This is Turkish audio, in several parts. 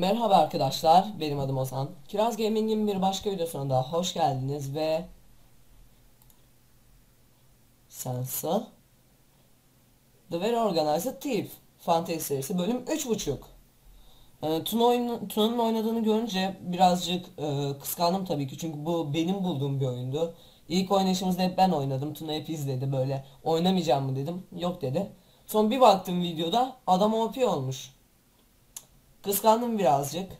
Merhaba arkadaşlar, benim adım Ozan. Kiraz Gaming'in bir başka videosuna daha hoş geldiniz ve Sensa The Very Organized Thief Fantasy serisi bölüm 3.5 ee, Tuna oynadığını görünce birazcık e, kıskandım tabii ki çünkü bu benim bulduğum bir oyundu. İlk oynayışımızda hep ben oynadım. Tuna hep izledi böyle. Oynamayacağım mı dedim. Yok dedi. Son bir baktım videoda adam OP olmuş. Kıskandım birazcık.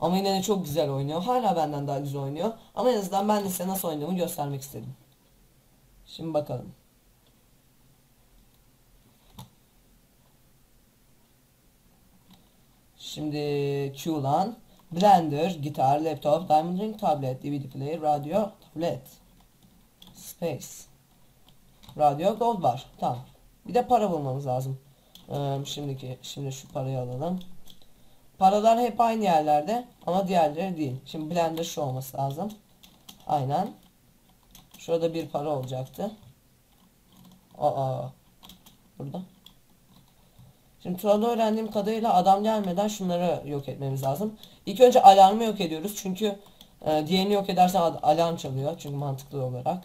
Ama yine de çok güzel oynuyor. Hala benden daha güzel oynuyor. Ama en azından ben de size nasıl oynadığımı göstermek istedim. Şimdi bakalım. Şimdi Q'lan Blender, gitar, laptop, Diamond Ring tablet, DVD player, radyo, tablet. Space. Radyo, gold bar. Tamam. Bir de para bulmamız lazım. Ee, şimdiki şimdi şu parayı alalım. Paralar hep aynı yerlerde ama diğerleri değil. Şimdi Blender şu olması lazım. Aynen. Şurada bir para olacaktı. Aa. Burada. Şimdi Turada öğrendiğim kadarıyla adam gelmeden şunları yok etmemiz lazım. İlk önce alarmı yok ediyoruz çünkü e, diğerini yok edersen alarm çalıyor çünkü mantıklı olarak.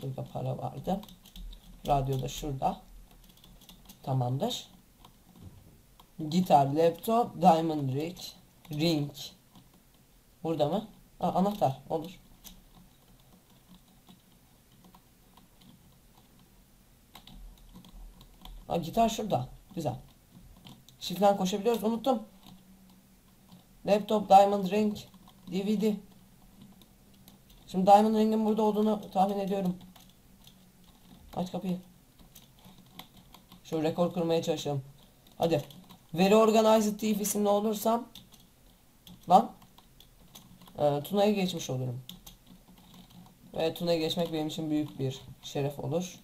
Şurada para vardı. Radyo da şurada. Tamamdır. Gitar, laptop, diamond ring, ring. Burada mı? Aa, anahtar olur. Aa, gitar şurada. Güzel. Şifren koşabiliyoruz. Unuttum. Laptop, diamond ring, DVD. Şimdi diamond ring'in burada olduğunu tahmin ediyorum. Aç kapıyı. Şu rekor kırmaya çalışalım. Hadi. Very Organized Thief isimli olursam lan e, Tuna'ya geçmiş olurum. Ve Tuna'ya geçmek benim için büyük bir şeref olur.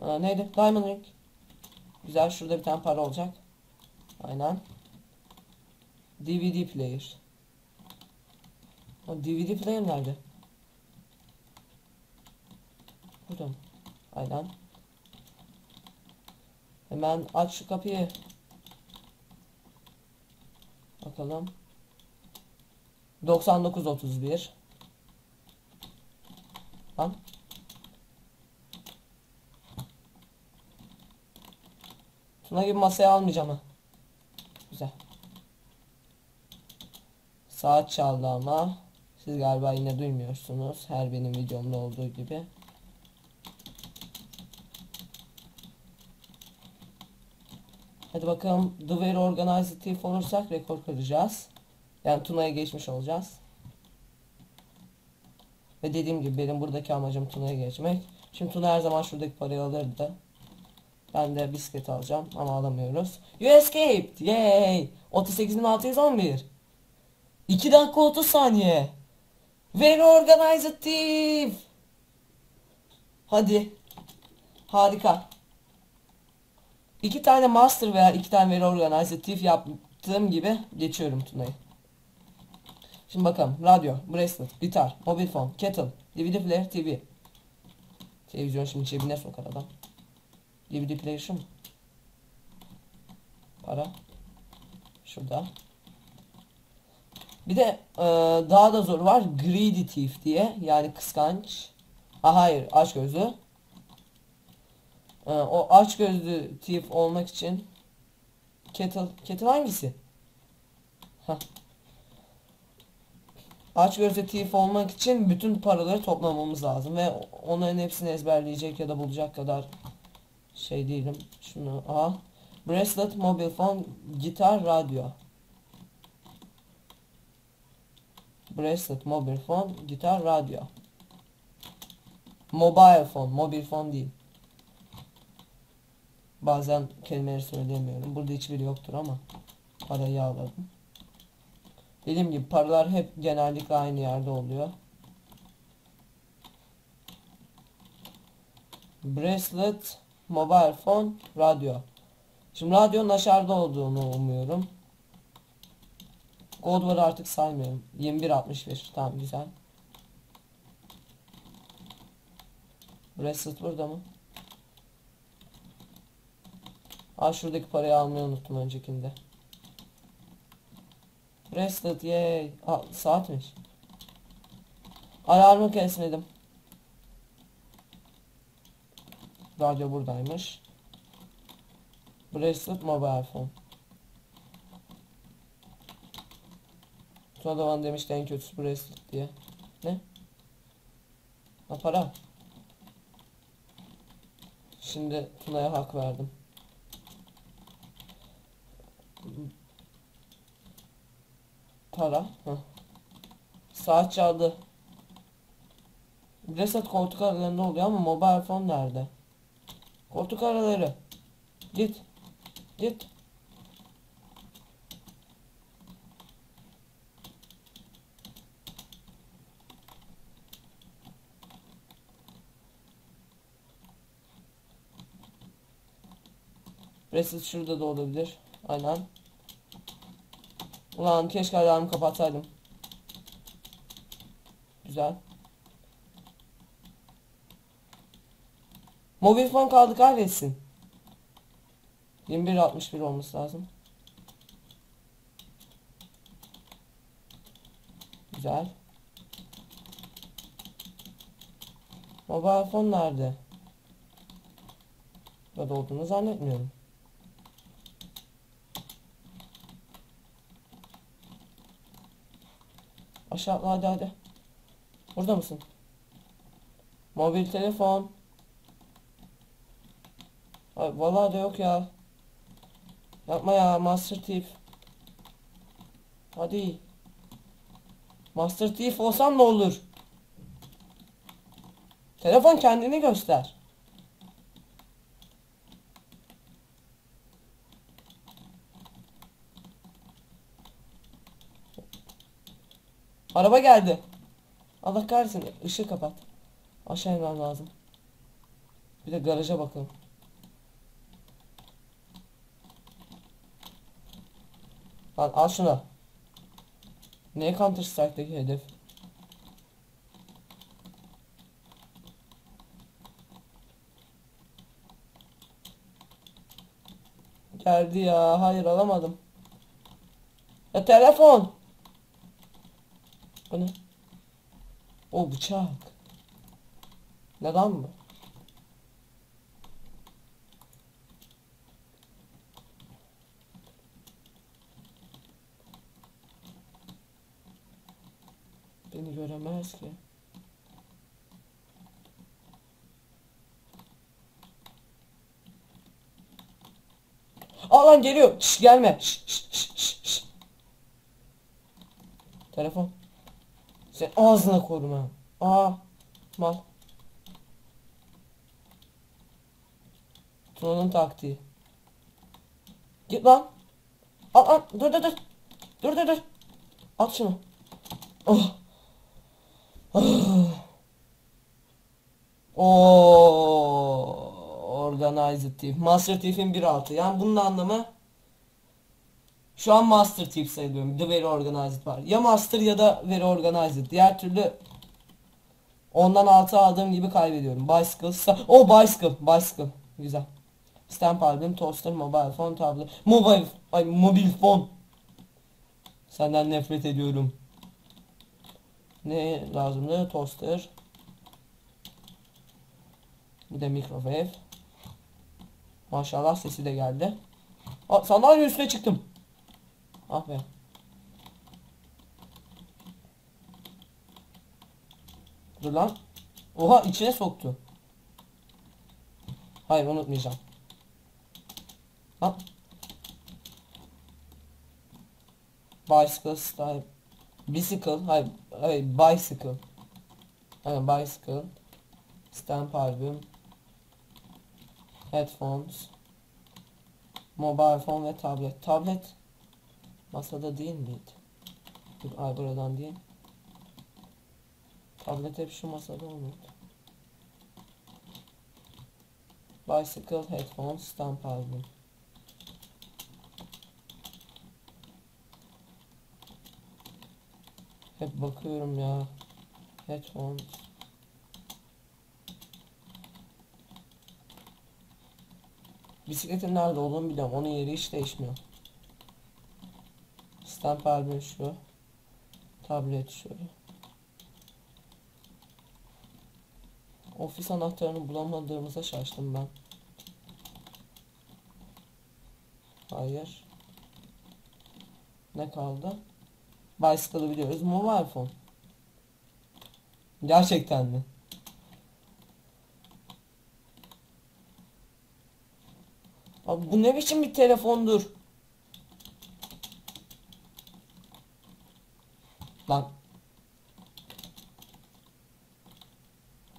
E, neydi? Diamond Ring. Güzel. Şurada bir tane para olacak. Aynen. DVD player. O DVD player nerede? Burada mı? Aynen. Hemen aç şu kapıyı. Bakalım. 9931 Lan. Tuna gibi masaya almayacağım ha. Güzel. Saat çaldı ama siz galiba yine duymuyorsunuz. Her benim videomda olduğu gibi. Hadi bakalım The Very Organized Thief olursak rekor kıracağız. Yani Tuna'ya geçmiş olacağız. Ve dediğim gibi benim buradaki amacım Tuna'ya geçmek. Şimdi Tuna her zaman şuradaki parayı alırdı. Ben de bisiklet alacağım ama alamıyoruz. You escaped! Yay! 38.611 2 dakika 30 saniye. Very Organized Thief! Hadi. Harika. İki tane master veya iki tane veri organizatif yaptığım gibi geçiyorum Tuna'yı. Şimdi bakalım. Radyo, bracelet, gitar, mobil phone, kettle, DVD player, TV. Televizyon şimdi cebine sokar adam. DVD player şu mu? Para. Şurada. Bir de e, daha da zor var. Greedy thief diye. Yani kıskanç. Ha hayır. Aç gözlü. Ee, o aç gözlü thief olmak için kettle kettle hangisi? Heh. Aç gözlü thief olmak için bütün paraları toplamamız lazım ve onların hepsini ezberleyecek ya da bulacak kadar şey değilim. Şunu a bracelet, mobile phone, gitar, radyo. Bracelet, mobile phone, gitar, radyo. Mobile phone, mobile phone değil. Bazen kelimeleri söyleyemiyorum. Burada hiçbiri yoktur ama parayı aldım. Dediğim gibi paralar hep genellikle aynı yerde oluyor. Bracelet, mobile phone, radyo. Şimdi radyonun aşağıda olduğunu umuyorum. Gold var artık saymıyorum. 21.61 tamam güzel. Bracelet burada mı? Ha şuradaki parayı almayı unuttum öncekinde. Bracelet yay. Aa, saatmiş. Alarmı kesmedim. Radyo buradaymış. Bracelet mobile phone. Tuna da bana demişti en kötüsü bracelet diye. Ne? Ha para. Şimdi Tuna'ya hak verdim. Para. Heh. Saat çaldı. Reset koltuk aralarında oluyor ama mobile phone nerede? Koltuk araları. Git. Git. Reset şurada da olabilir. Aynen. Ulan keşke alarmı kapatsaydım. Güzel. Mobil fon kaldı kahretsin. 21.61 olması lazım. Güzel. Mobil fon nerede? Burada olduğunu zannetmiyorum. Aşağı atla hadi hadi. Burada mısın? Mobil telefon. Ay, vallahi de yok ya. Yapma ya Master Thief. Hadi. Master Thief olsam ne olur? Telefon kendini göster. Araba geldi. Allah kahretsin ışığı kapat. Aşağı inmem lazım. Bir de garaja bakalım. Lan al şunu. Ne Counter Strike'daki hedef? Geldi ya. Hayır alamadım. Ya telefon. Bu ne? O bıçak. Neden mi? Beni göremez ki. Aa lan geliyor. Şş, gelme. Şş, şş, şş, şş. Telefon. Sen ağzına koruma. Aa. Mal. Tuna'nın taktiği. Git lan. Al al. Dur dur dur. Dur dur dur. At şunu. Oh. Oh. Oo. Organized Thief. Master Thief'in 1.6. Yani bunun anlamı şu an Master Thief sayılıyorum. The Very Organized var. Ya Master ya da Very Organized. Diğer türlü ondan 6 aldığım gibi kaybediyorum. Bicycle. sta- Oh Bicycle. Bicycle. Güzel. Stamp albüm, toaster, mobile phone, tablet. Mobile, ay mobil phone. Senden nefret ediyorum. Ne lazımdı? Toaster. Bir de mikrowave. Maşallah sesi de geldi. Aa, sandalye üstüne çıktım. Ah be. Dur lan. Oha içine soktu. Hayır unutmayacağım. Ha. Bicycle style. Bicycle. Hayır, hayır bicycle. Hayır bicycle. Stamp albüm. Headphones. Mobile phone ve tablet. Tablet masada değil miydi? Dur, ay buradan değil. Tablet hep şu masada olmuyordu. Bicycle, headphones, stamp albüm. Hep bakıyorum ya. Headphones. Bisikletin nerede olduğunu biliyorum. Onun yeri hiç değişmiyor. Stamp albüm şu. Tablet şöyle. Ofis anahtarını bulamadığımıza şaştım ben. Hayır. Ne kaldı? Bicycle'ı biliyoruz. Mobile phone. Gerçekten mi? Abi bu ne biçim bir telefondur? Lan.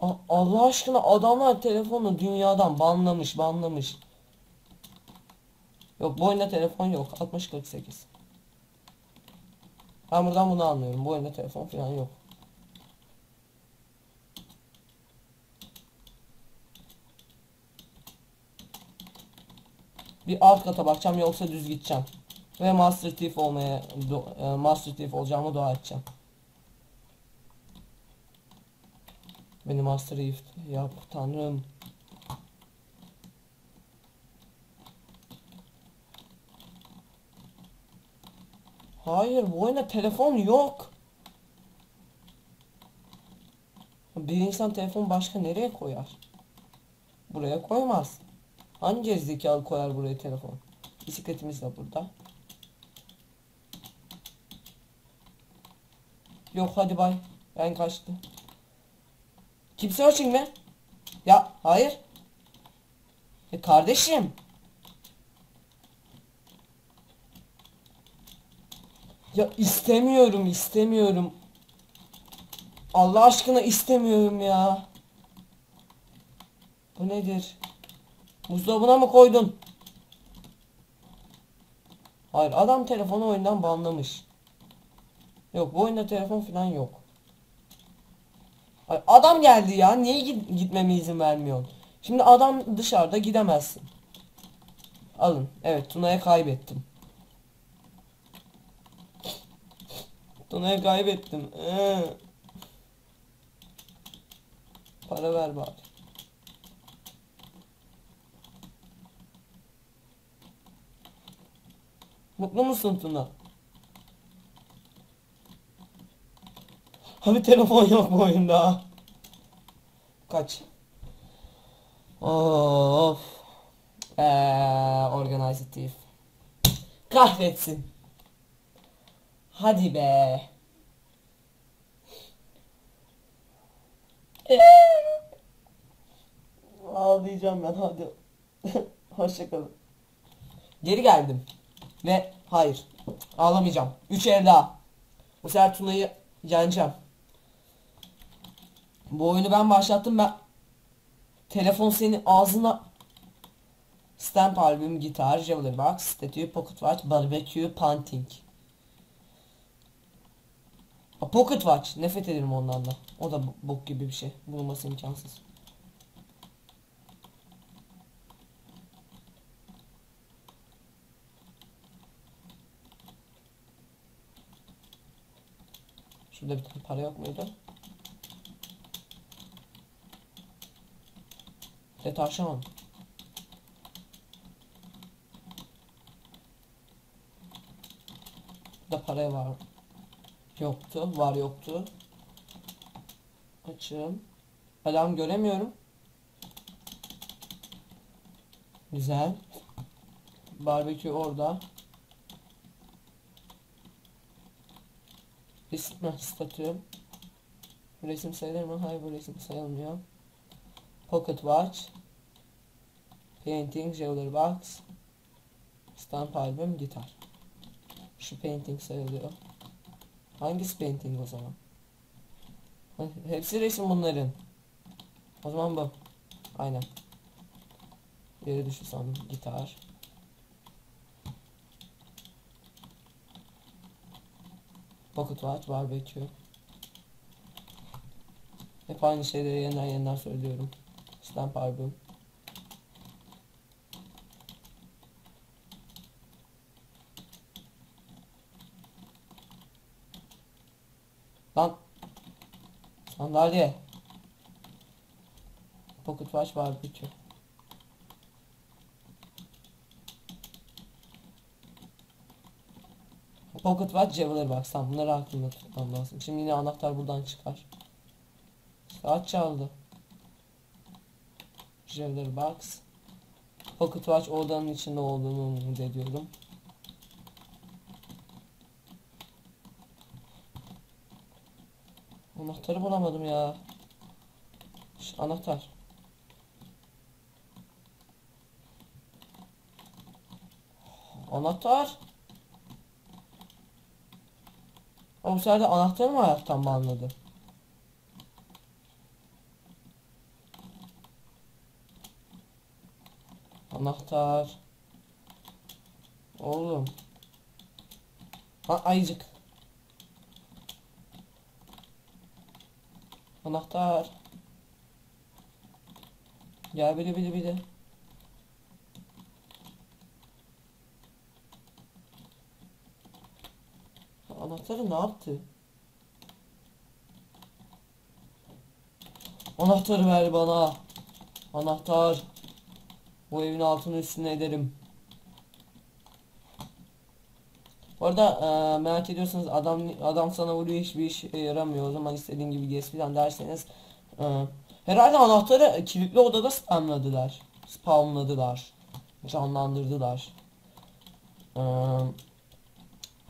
A- Allah aşkına adamlar telefonu dünyadan banlamış banlamış. Yok bu oyunda telefon yok. 60-48. Ben buradan bunu anlıyorum. Bu oyunda telefon falan yok. Bir alt kata bakacağım yoksa düz gideceğim. Ve Master Thief olmaya e, Master Thief olacağımı dua edeceğim. Beni Master Thief yap tanrım. Hayır bu oyunda telefon yok. Bir insan telefon başka nereye koyar? Buraya koymaz. Hangi gerizekalı koyar buraya telefon? Bisikletimiz de burada. Yok hadi bay. Ben kaçtım. Keep searching mi? Ya hayır. E kardeşim. Ya istemiyorum istemiyorum. Allah aşkına istemiyorum ya. Bu nedir? Buzdolabına mı koydun? Hayır adam telefonu oyundan banlamış. Yok bu oyunda telefon falan yok. Adam geldi ya niye git gitmeme izin vermiyorsun? Şimdi adam dışarıda gidemezsin. Alın evet Tuna'ya kaybettim. Tuna'ya kaybettim. Ee. Para ver bari. Mutlu musun Tuna? Abi telefon yok bu oyunda. Kaç? Of. Eee organized thief. Kahretsin. Hadi be. Ağlayacağım ben hadi. Hoşçakalın. Geri geldim. Ve hayır. Ağlamayacağım. Üç el daha. Bu sefer Tuna'yı yeneceğim. Bu oyunu ben başlattım ben. Telefon senin ağzına Stamp albüm, gitar, Jewelry Box, Statue, Pocket Watch, Barbecue, Punting. A, Pocket Watch. Nefret ederim ondan da. O da bok gibi bir şey. Bulunması imkansız. Şurada bir tane para yok muydu? Detarşan. Burada paraya var. Yoktu. Var yoktu. Açım. Alarm göremiyorum. Güzel. Barbekü orada. Resim statü. Resim sayılır mı? Hayır bu resim sayılmıyor. Pocket watch. Painting, jewelry box. Stamp albüm, gitar. Şu painting sayılıyor. Hangisi painting o zaman? Hepsi resim bunların. O zaman bu. Aynen. Yere düştü sandım. Gitar. Pocket watch, barbecue. Hep aynı şeyleri yeniden yeniden söylüyorum. Stamp Album. Lan. Sandalye. Pocket Watch var bütün. Pocket Watch Javelin bak sen bunları aklında tutmam lazım. Şimdi yine anahtar buradan çıkar. Saat çaldı. Jeweler Box. Pocket Watch odanın içinde olduğunu umut ediyorum. Anahtarı bulamadım ya. Şş, anahtar. Anahtar. O de anahtarı mı hayattan mı Anahtar. Oğlum. Ha ayıcık. Anahtar. Gel bili bili bili. Anahtarı ne yaptı? Anahtarı ver bana. Anahtar. Bu evin altını üstüne ederim. Bu arada e, merak ediyorsanız adam adam sana vuruyor hiçbir işe yaramıyor o zaman istediğin gibi gez falan derseniz e, herhalde anahtarı kilitli odada spamladılar. Spamladılar. Canlandırdılar. E,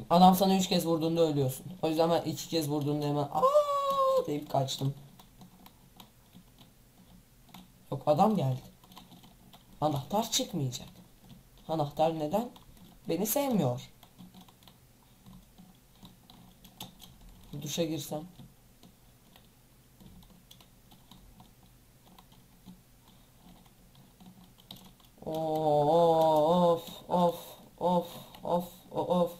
adam sana üç kez vurduğunda ölüyorsun. O yüzden ben iki kez vurduğunda hemen aa deyip kaçtım. Yok adam geldi. Anahtar çıkmayacak. Anahtar neden? Beni sevmiyor. Duşa girsem. Of of of of of.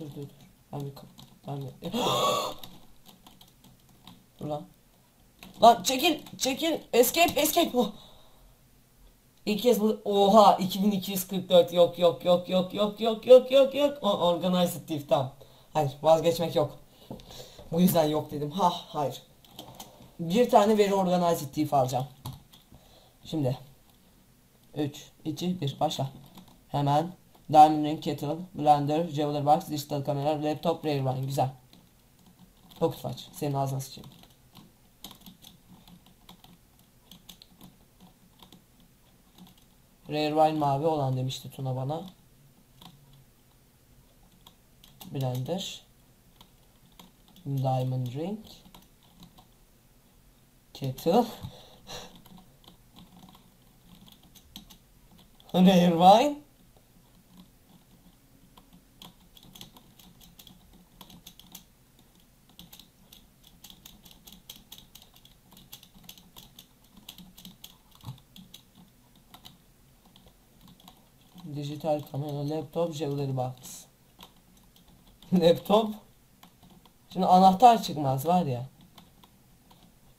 Dur dur dur. Ben bir kap ben bir Dur lan. Lan çekil çekil escape escape. Oh. İlk kez bu oha 2244 yok yok yok yok yok yok yok yok yok O- organized thief tamam. Hayır vazgeçmek yok. Bu yüzden yok dedim. Ha hayır. Bir tane veri organized thief alacağım. Şimdi 3 2 1 başla. Hemen Diamond Ring Kettle, Blender, Jeweler Box, Digital Kamera, Laptop, Rare Wine güzel. Pocket Watch senin ağzına sıçayım. Rare Wine mavi olan demişti Tuna bana. Blender. Diamond Ring. Kettle. Rare Wine. Dijital kamera, laptop, jewelry box. laptop. Şimdi anahtar çıkmaz var ya.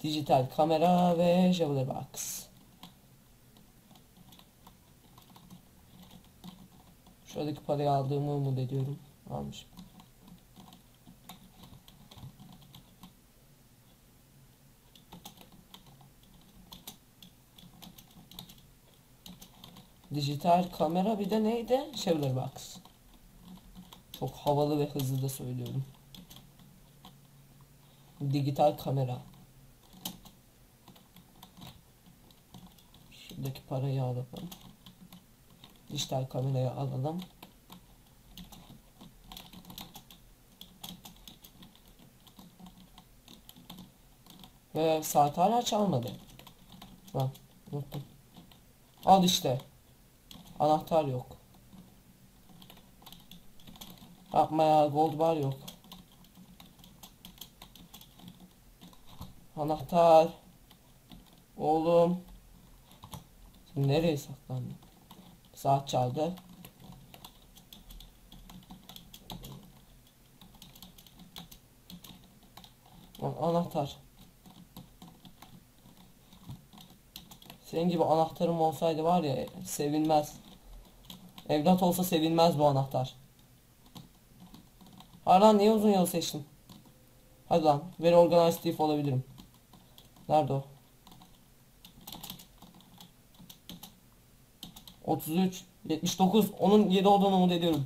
Dijital kamera ve jewelry box. Şuradaki parayı aldığımı umut ediyorum. Almışım. Dijital kamera bir de neydi? Box. Çok havalı ve hızlı da söylüyorum. Dijital kamera. Şuradaki parayı alalım. Dijital kamerayı alalım. Ve saat hala çalmadı. Bak unuttum. Al işte. Anahtar yok. Yapma ya gold bar yok. Anahtar. Oğlum. Sen nereye saklandın? Saat çaldı. Anahtar. Senin gibi anahtarım olsaydı var ya sevilmez. Evlat olsa sevilmez bu anahtar. Hayır lan niye uzun yol seçtim? Hadi lan. Very organized thief olabilirim. Nerede o? 33 79 onun 7 olduğunu umut ediyorum.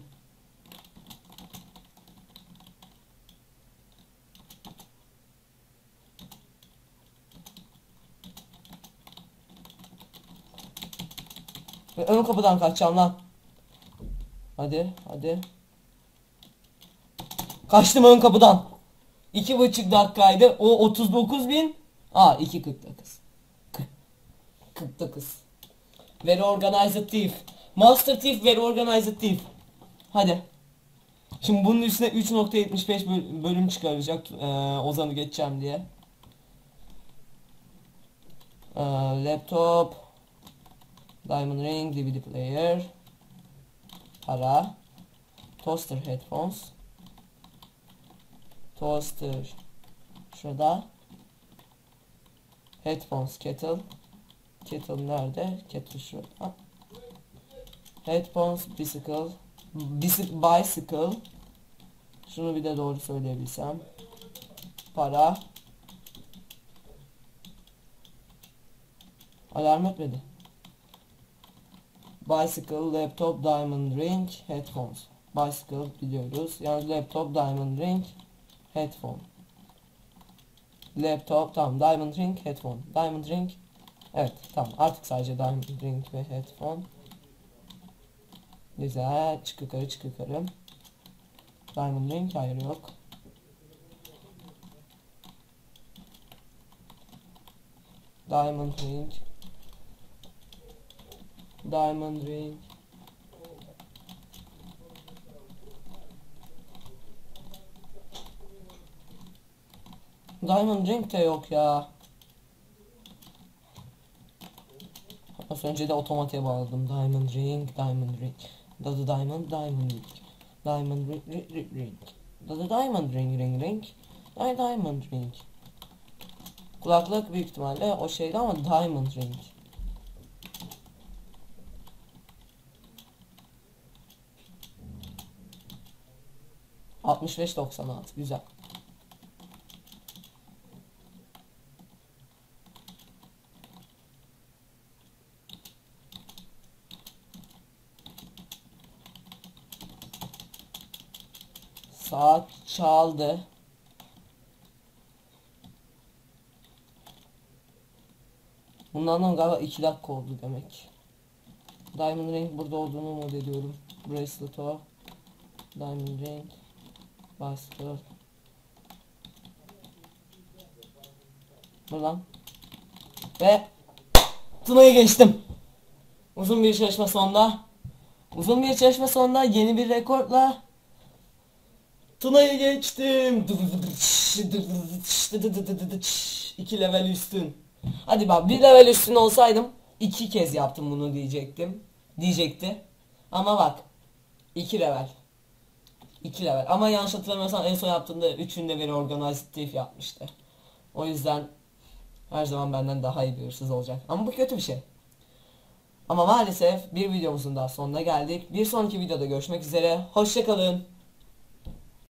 Ve ön kapıdan kaçacağım lan. Hadi hadi. Kaçtım ön kapıdan. İki buçuk dakikaydı. O 39 bin. Aa 2.49. 49. Very organized thief. Master thief, very organized thief. Hadi. Şimdi bunun üstüne 3.75 böl- bölüm çıkaracak ee, Ozan'ı geçeceğim diye. Ee, laptop, diamond ring, DVD player, para, toaster headphones, toaster şurada, headphones kettle, kettle nerede? Kettle şurada. Headphones bicycle, bicycle. Şunu bir de doğru söyleyebilsem. Para. Alarm ötmedi. Bicycle, laptop, diamond ring, headphones. Bicycle biliyoruz. Yani laptop, diamond ring, headphone. Laptop, tamam. Diamond ring, headphone. Diamond ring. Evet, tamam. Artık sadece diamond ring ve headphone. Güzel. Çık yukarı, çık yukarı. Diamond ring, hayır yok. Diamond ring. Diamond ring. Diamond ring de yok ya. Az önce de otomatiğe bağladım. Diamond ring, diamond ring. Dadı diamond, diamond ring. Diamond ring, ring, ring, ring. Diamond ring, ring, ring. Diamond ring. Kulaklık büyük ihtimalle o şeydi ama diamond ring. Altmış beş doksan altı güzel. Saat çaldı. Bundan galiba 2 dakika oldu demek. Diamond Ring burada olduğunu umut ediyorum. Bracelet o. Diamond Ring. Bastır. Buradan. Ve Tuna'yı geçtim. Uzun bir çalışma sonunda. Uzun bir çalışma sonunda yeni bir rekorla Tuna'yı geçtim. 2 level üstün. Hadi bak bir level üstün olsaydım iki kez yaptım bunu diyecektim. Diyecekti. Ama bak 2 level. 2 level. Ama yanlış hatırlamıyorsam en son yaptığında üçünde biri organized thief yapmıştı. O yüzden her zaman benden daha iyi bir hırsız olacak. Ama bu kötü bir şey. Ama maalesef bir videomuzun daha sonuna geldik. Bir sonraki videoda görüşmek üzere. Hoşçakalın.